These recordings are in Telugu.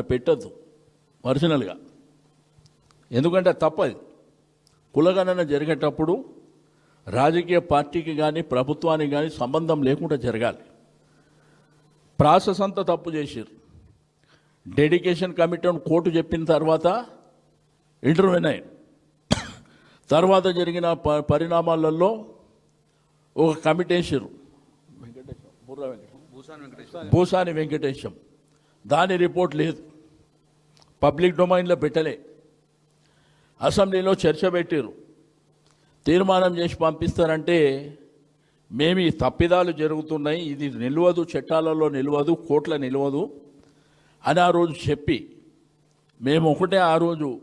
పెట్టద్దు. ఒరిజినల్గా. ఎందుకంటే తప్పది. కులగణన జరిగేటప్పుడు రాజకీయ పార్టీకి కానీ ప్రభుత్వానికి కానీ సంబంధం లేకుండా జరగాలి. ప్రాసెస్ అంతా తప్పు చేసిర్రు. డెడికేషన్ కమిటీ కోర్టు చెప్పిన తర్వాత ఇంటర్వ్యూన్ అయ్యారు. తర్వాత జరిగిన ప పరిణామాలలో ఒక కమిటీ వేసారు వెంకటేశ్వర భూసాని వెంకటేశం. దాని రిపోర్ట్ లేదు. పబ్లిక్ డొమైన్లో పెట్టలే. అసెంబ్లీలో చర్చ పెట్టారు తీర్మానం చేసి పంపిస్తారంటే మేము ఈ తప్పిదాలు జరుగుతున్నాయి. ఇది నిలవదు చట్టాలలో నిలవదు కోట్ల నిలవదు అని ఆ రోజు చెప్పి మేము ఒకటే ఆ రోజు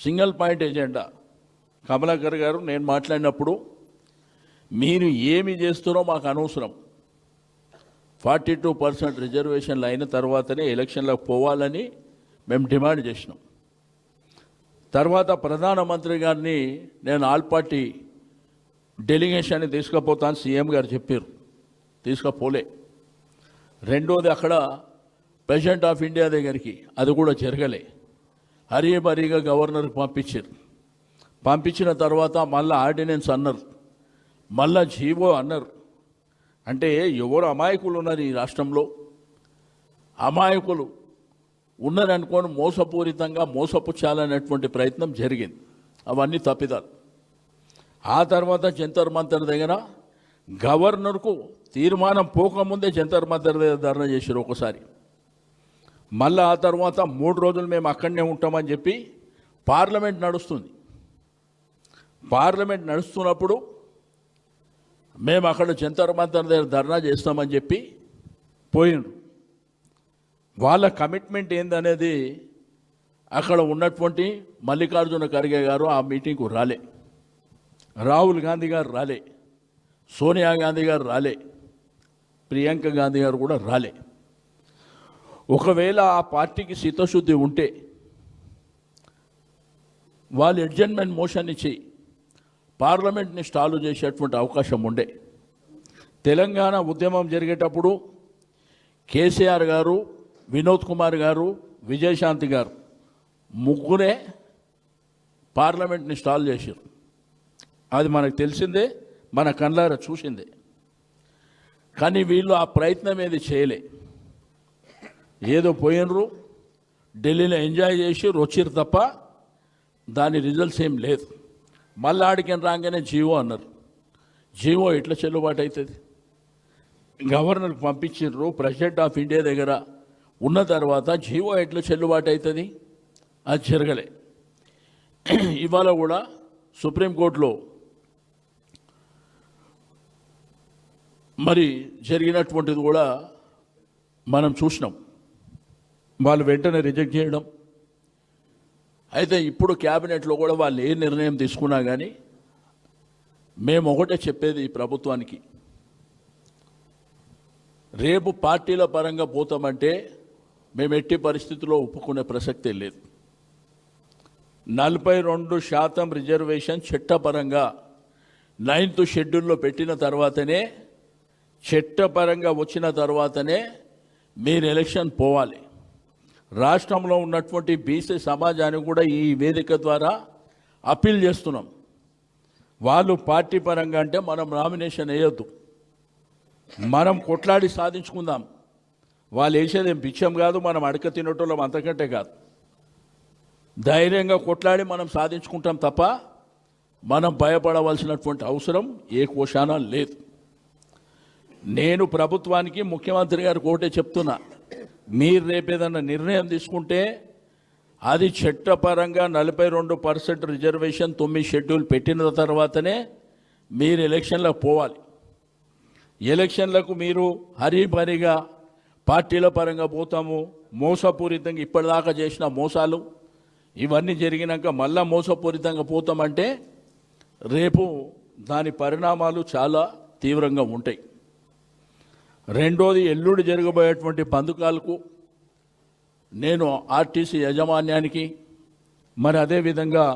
సింగిల్ పాయింట్ ఎజెండా. కమలాకర్ గారు నేను మాట్లాడినప్పుడు మీరు ఏమి చేస్తున్నారో మాకు అనవసరం. ఫార్టీ టూ పర్సెంట్ రిజర్వేషన్లు అయిన తర్వాతనే ఎలక్షన్లకు పోవాలని మేము డిమాండ్ చేసినాం. తర్వాత ప్రధానమంత్రి గారిని నేను ఆల్ పార్టీ డెలిగేషన్ని తీసుకుపోతాను సీఎం గారు చెప్పారు. తీసుకుపోలే. రెండోది అక్కడ ప్రెసిడెంట్ ఆఫ్ ఇండియా దగ్గరికి అది కూడా జరగలే. హరీ బరీగా గవర్నర్కి పంపించారు. పంపించిన తర్వాత మళ్ళీ ఆర్డినెన్స్ అన్నారు. మళ్ళా జీవో అన్నారు. అంటే ఎవరు అమాయకులు ఉన్నారు ఈ రాష్ట్రంలో? అమాయకులు ఉన్నారనుకోని మోసపూరితంగా మోసపుచ్చాలనేటువంటి ప్రయత్నం జరిగింది. అవన్నీ తప్పిదాలు. ఆ తర్వాత జంతర్ మంతర్ దగ్గర గవర్నర్కు తీర్మానం పోకముందే జంతర్ మంతర్ దగ్గర ధర్నా చేశారు ఒకసారి. మళ్ళీ ఆ తర్వాత మూడు రోజులు మేము అక్కడనే ఉంటామని చెప్పి పార్లమెంట్ నడుస్తుంది. పార్లమెంట్ నడుస్తున్నప్పుడు మేము అక్కడ జంతర్ మంతర్ దగ్గర ధర్నా చేస్తామని చెప్పి పోయిండ్రు వాళ్ళ కమిట్మెంట్ ఏందనేది అక్కడ ఉన్నటువంటి మల్లికార్జున ఖర్గే గారు ఆ మీటింగ్కు రాలే. రాహుల్ గాంధీ గారు రాలే. సోనియా గాంధీ గారు రాలే. ప్రియాంక గాంధీ గారు కూడా రాలే. ఒకవేళ ఆ పార్టీకి శీతశుద్ధి ఉంటే వాళ్ళు అడ్జన్మెంట్ మోషన్ ఇచ్చి పార్లమెంట్ని స్టాలు చేసేటువంటి అవకాశం ఉండే. తెలంగాణ ఉద్యమం జరిగేటప్పుడు కేసీఆర్ గారు వినోద్ కుమార్ గారు విజయశాంతి గారు ముగ్గురే పార్లమెంట్ని స్టాల్ చేశారు. అది మనకు తెలిసిందే మన కళ్ళారా చూసిందే. కానీ వీళ్ళు ఆ ప్రయత్నం ఏది చేయలే. ఏదో పోయినరు ఢిల్లీలో ఎంజాయ్ చేసి వచ్చిరు తప్ప దాని రిజల్ట్స్ ఏం లేదు. మళ్ళీ ఆడికి రాగానే జీవో అన్నారు. జీవో ఎట్లా చెల్లుబాటు అవుతుంది గవర్నర్కి పంపించారు ప్రెసిడెంట్ ఆఫ్ ఇండియా దగ్గర ఉన్న తర్వాత జీవో ఎట్లా చెల్లుబాటు అవుతుంది అది జరగలే. ఇవాళ కూడా సుప్రీంకోర్టులో మరి జరిగినటువంటిది కూడా మనం చూసినాం. వాళ్ళు వెంటనే రిజెక్ట్ చేయడం అయితే ఇప్పుడు క్యాబినెట్లో కూడా వాళ్ళు ఏ నిర్ణయం తీసుకున్నా కానీ మేము ఒకటే చెప్పేది ఈ ప్రభుత్వానికి. రేపు పార్టీల పరంగా పోతామంటే మేము ఎట్టి పరిస్థితుల్లో ఒప్పుకునే ప్రసక్తే లేదు. నలభై రెండు శాతం రిజర్వేషన్ చట్టపరంగా నైన్త్ షెడ్యూల్లో పెట్టిన తర్వాతనే చట్టపరంగా వచ్చిన తర్వాతనే మీరు ఎలక్షన్ పోవాలి. రాష్ట్రంలో ఉన్నటువంటి బీసీ సమాజానికి కూడా ఈ వేదిక ద్వారా అప్పీల్ చేస్తున్నాం. వాళ్ళు పార్టీ పరంగా అంటే మనం నామినేషన్ వేయొద్దు. మనం కొట్లాడి సాధించుకుందాం. వాళ్ళు వేసేది ఏం భిక్షం కాదు మనం అడక తినటంలో అంతకంటే కాదు. ధైర్యంగా కొట్లాడి మనం సాధించుకుంటాం తప్ప మనం భయపడవలసినటువంటి అవసరం ఏ కోశాన లేదు. నేను ప్రభుత్వానికి ముఖ్యమంత్రి గారికి ఒకటే చెప్తున్నా. మీరు రేపేదన్నా నిర్ణయం తీసుకుంటే అది చట్టపరంగా నలభై రెండు పర్సెంట్ రిజర్వేషన్ తొమ్మిది షెడ్యూల్ పెట్టిన తర్వాతనే మీరు ఎలక్షన్లకు పోవాలి. ఎలక్షన్లకు మీరు హరీభరీగా పార్టీల పరంగా పోతాము. మోసపూరితంగా ఇప్పటిదాకా చేసిన మోసాలు ఇవన్నీ జరిగినాక మళ్ళా మోసపూరితంగా పోతామంటే రేపు దాని పరిణామాలు చాలా తీవ్రంగా ఉంటాయి. రెండోది ఎల్లుండి జరగబోయేటువంటి బంధుకాలకు నేను ఆర్టీసీ యాజమాన్యానికి మరి అదేవిధంగా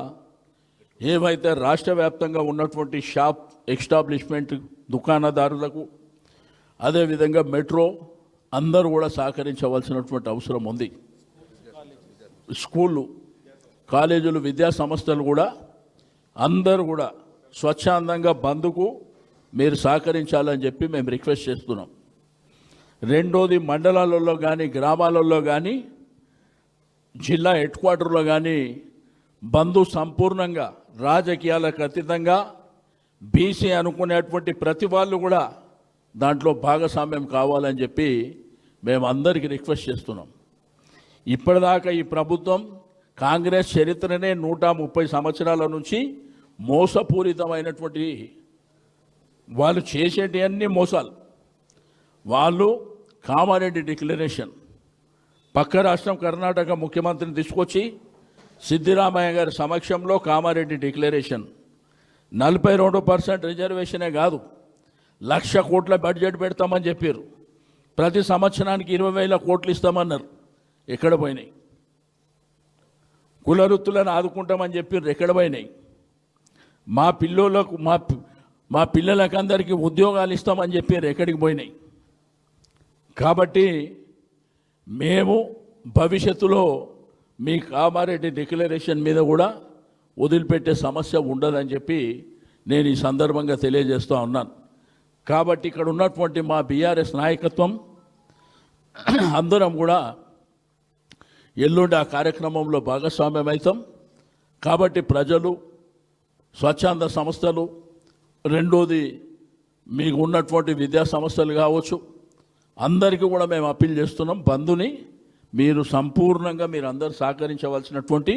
ఏవైతే రాష్ట్ర వ్యాప్తంగా ఉన్నటువంటి షాప్ ఎస్టాబ్లిష్మెంట్ దుకాణదారులకు అదేవిధంగా మెట్రో అందరూ కూడా సహకరించవలసినటువంటి అవసరం ఉంది. స్కూళ్ళు కాలేజీలు విద్యా సంస్థలు కూడా అందరూ కూడా స్వచ్ఛందంగా బంద్కు మీరు సహకరించాలని చెప్పి మేము రిక్వెస్ట్ చేస్తున్నాం. రెండోది మండలాలలో కానీ గ్రామాలలో కానీ జిల్లా హెడ్ క్వార్టర్లో కానీ బంధు సంపూర్ణంగా రాజకీయాలకు అతీతంగా బీసీ అనుకునేటువంటి ప్రతి వాళ్ళు కూడా దాంట్లో భాగస్వామ్యం కావాలని చెప్పి మేము అందరికీ రిక్వెస్ట్ చేస్తున్నాం. ఇప్పటిదాకా ఈ ప్రభుత్వం కాంగ్రెస్ చరిత్రనే నూట ముప్పై సంవత్సరాల నుంచి మోసపూరితమైనటువంటి వాళ్ళు చేసేటివన్నీ మోసాలు. వాళ్ళు కామారెడ్డి డిక్లరేషన్. పక్క రాష్ట్రం కర్ణాటక ముఖ్యమంత్రిని తీసుకొచ్చి సిద్ధిరామయ్య గారి సమక్షంలో కామారెడ్డి డిక్లరేషన్. నలభై రెండు పర్సెంట్ రిజర్వేషనే కాదు లక్ష కోట్ల బడ్జెట్ పెడతామని చెప్పారు. ప్రతి సంవత్సరానికి ఇరవై వేల కోట్లు ఇస్తామన్నారు ఎక్కడ పోయినాయి? కులవృత్తులను ఆదుకుంటామని చెప్పారు ఎక్కడ పోయినాయి? మా పిల్లోలకు మా మా పిల్లలకు అందరికీ ఉద్యోగాలు ఇస్తామని చెప్పారు ఎక్కడికి పోయినాయి? కాబట్టి మేము భవిష్యత్తులో మీ కామారెడ్డి డిక్లరేషన్ మీద కూడా వదిలిపెట్టే సమస్య ఉండదని చెప్పి నేను ఈ సందర్భంగా తెలియజేస్తూ ఉన్నాను. కాబట్టి ఇక్కడ ఉన్నటువంటి మా బీఆర్ఎస్ నాయకత్వం అందరం కూడా ఎల్లుండి ఆ కార్యక్రమంలో భాగస్వామ్యం అవుతాం కాబట్టి ప్రజలు స్వచ్ఛంద సంస్థలు రెండోది మీకు ఉన్నటువంటి విద్యా సంస్థలు కావచ్చు అందరికీ కూడా మేము అప్పీల్ చేస్తున్నాం బంధుని మీరు సంపూర్ణంగా మీరు అందరు సహకరించవలసినటువంటి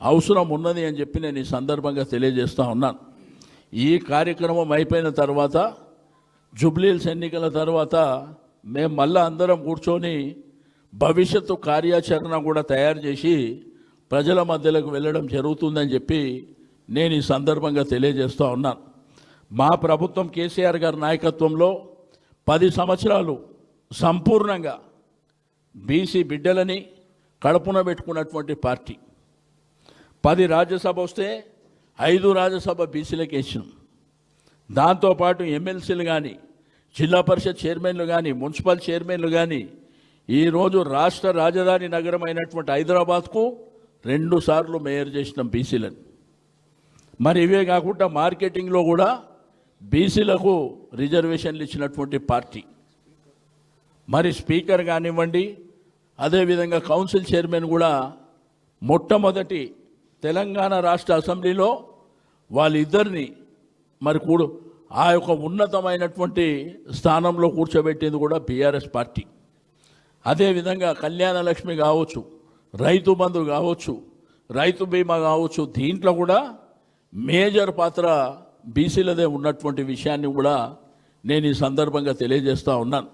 అవసరం ఉన్నది అని చెప్పి నేను ఈ సందర్భంగా తెలియజేస్తూ ఉన్నాను. ఈ కార్యక్రమం అయిపోయిన తర్వాత జుబ్లీల్స్ ఎన్నికల తర్వాత మేము మళ్ళీ అందరం కూర్చొని భవిష్యత్తు కార్యాచరణ కూడా తయారు చేసి ప్రజల మధ్యలోకి వెళ్ళడం జరుగుతుందని చెప్పి నేను ఈ సందర్భంగా తెలియజేస్తూ ఉన్నాను. మా ప్రభుత్వం కేసీఆర్ గారి నాయకత్వంలో పది సంవత్సరాలు సంపూర్ణంగా బీసీ బిడ్డలని కడుపున పెట్టుకున్నటువంటి పార్టీ. పది రాజ్యసభ వస్తే ఐదు రాజ్యసభ బీసీలకు వేసినాం దాంతోపాటు ఎమ్మెల్సీలు కానీ జిల్లా పరిషత్ చైర్మన్లు కానీ మున్సిపల్ చైర్మన్లు కానీ ఈరోజు రాష్ట్ర రాజధాని నగరం అయినటువంటి హైదరాబాద్కు రెండు సార్లు మేయర్ చేసినాం బీసీలని. మరి ఇవే కాకుండా మార్కెటింగ్లో కూడా బీసీలకు రిజర్వేషన్లు ఇచ్చినటువంటి పార్టీ. మరి స్పీకర్ కానివ్వండి అదేవిధంగా కౌన్సిల్ చైర్మన్ కూడా మొట్టమొదటి తెలంగాణ రాష్ట్ర అసెంబ్లీలో వాళ్ళిద్దరిని మరి కూడు ఆ యొక్క ఉన్నతమైనటువంటి స్థానంలో కూర్చోబెట్టింది కూడా బీఆర్ఎస్ పార్టీ. అదేవిధంగా కళ్యాణ లక్ష్మి కావచ్చు రైతు బంధు కావచ్చు రైతు బీమా కావచ్చు దీంట్లో కూడా మేజర్ పాత్ర బీసీలదే ఉన్నటువంటి విషయాన్ని కూడా నేను ఈ సందర్భంగా తెలియజేస్తూ ఉన్నాను.